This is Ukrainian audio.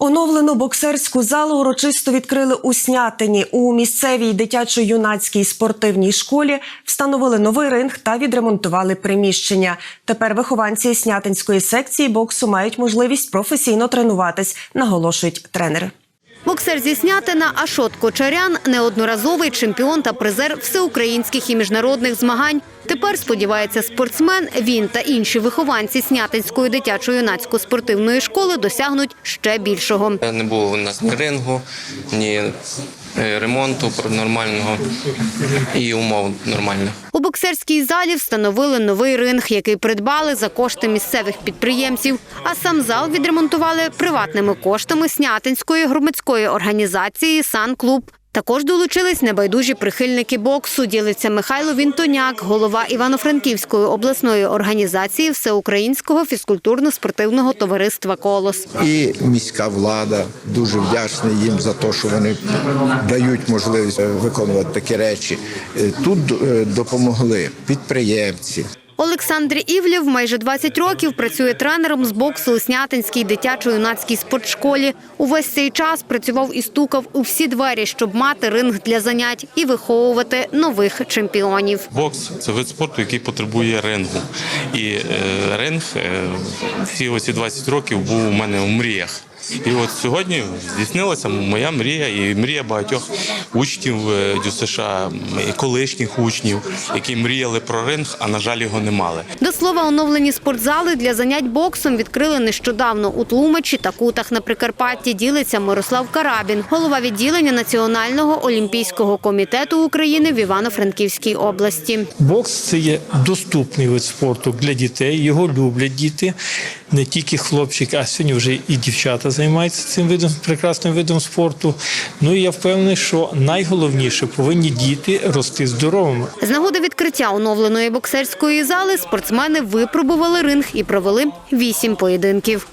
Оновлену боксерську залу урочисто відкрили у Снятині. У місцевій дитячо-юнацькій спортивній школі встановили новий ринг та відремонтували приміщення. Тепер вихованці снятинської секції боксу мають можливість професійно тренуватись, наголошують тренери. Боксер зі Снятина Ашот Кочарян – неодноразовий чемпіон та призер всеукраїнських і міжнародних змагань. Тепер, сподівається спортсмен, він та інші вихованці Снятинської дитячо-юнацької спортивної школи досягнуть ще більшого. Не було у нас ні рингу, ні е, ремонту нормального і умов нормальних. Боксерській залі встановили новий ринг, який придбали за кошти місцевих підприємців. А сам зал відремонтували приватними коштами Снятинської громадської організації «Сан-клуб». Також долучились небайдужі прихильники боксу. Ділиться Михайло Вінтоняк, голова Івано-Франківської обласної організації Всеукраїнського фізкультурно-спортивного товариства Колос. і міська влада дуже вдячна їм за те, що вони дають можливість е, виконувати такі речі. Е, Тут е, допомогли підприємці. Олександр Івлєв майже 20 років працює тренером з боксу у Снятинській дитячо-юнацькій спортшколі. Увесь цей час працював і стукав у всі двері, щоб мати ринг для занять і виховувати нових чемпіонів. Бокс це вид спорту, який потребує рингу. І е, ринг е, всі оці 20 років був у мене у мріях. І от сьогодні здійснилася моя мрія і мрія багатьох учнів е, ДЮСШ, колишніх учнів, які мріяли про ринг, а на жаль, його не мали. До слова, оновлені спортзали для занять боксом відкрили нещодавно у Тлумачі та Кутах на Прикарпатті. Ділиться Мирослав Карабін, голова відділення Національного олімпійського комітету України в Івано-Франківській області. Бокс це є доступний вид спорту для дітей. Його люблять діти, не тільки хлопчики, а сьогодні вже і дівчата займаються цим видом прекрасним видом спорту. Ну і я впевнений, що найголовніше повинні діти рости здоровими. З нагоди відкриття оновленої боксерської зали спортсмени випробували ринг і провели вісім поєдинків.